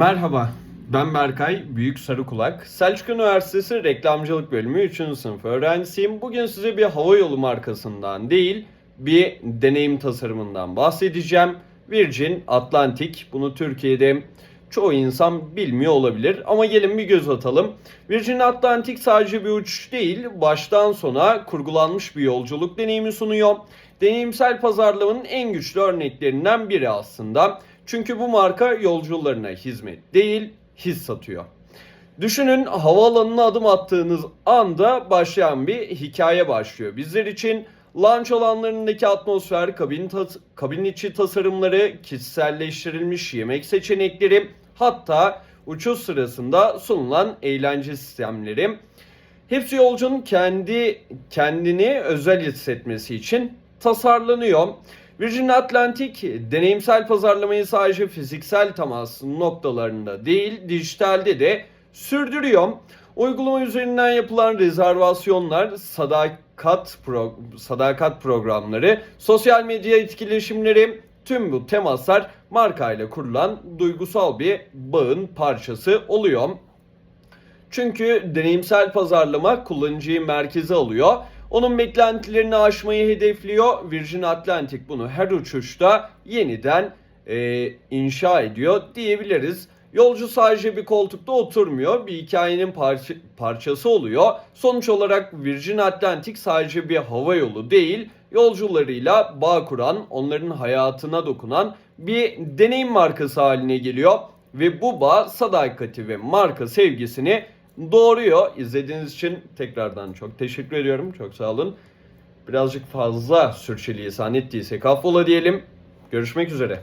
Merhaba, ben Berkay Büyük Sarıkulak. Selçuk Üniversitesi Reklamcılık Bölümü 3. sınıf öğrencisiyim. Bugün size bir hava yolu markasından değil, bir deneyim tasarımından bahsedeceğim. Virgin Atlantic, bunu Türkiye'de çoğu insan bilmiyor olabilir ama gelin bir göz atalım. Virgin Atlantic sadece bir uçuş değil, baştan sona kurgulanmış bir yolculuk deneyimi sunuyor. Deneyimsel pazarlamanın en güçlü örneklerinden biri aslında. Çünkü bu marka yolcularına hizmet değil, his satıyor. Düşünün havaalanına adım attığınız anda başlayan bir hikaye başlıyor. Bizler için launch alanlarındaki atmosfer, kabin, tas- kabin içi tasarımları, kişiselleştirilmiş yemek seçenekleri, hatta uçuş sırasında sunulan eğlence sistemleri Hepsi yolcunun kendi kendini özel hissetmesi için tasarlanıyor. Virgin Atlantic deneyimsel pazarlamayı sadece fiziksel temas noktalarında değil dijitalde de sürdürüyor. Uygulama üzerinden yapılan rezervasyonlar, sadakat pro, sadakat programları, sosyal medya etkileşimleri tüm bu temaslar markayla kurulan duygusal bir bağın parçası oluyor. Çünkü deneyimsel pazarlama kullanıcıyı merkeze alıyor. Onun beklentilerini aşmayı hedefliyor. Virgin Atlantic bunu her uçuşta yeniden e, inşa ediyor diyebiliriz. Yolcu sadece bir koltukta oturmuyor, bir hikayenin parça- parçası oluyor. Sonuç olarak Virgin Atlantic sadece bir hava yolu değil, yolcularıyla bağ kuran, onların hayatına dokunan bir deneyim markası haline geliyor. Ve bu bağ sadakati ve marka sevgisini doğuruyor. İzlediğiniz için tekrardan çok teşekkür ediyorum. Çok sağ olun. Birazcık fazla sürçülisan ettiysek affola diyelim. Görüşmek üzere.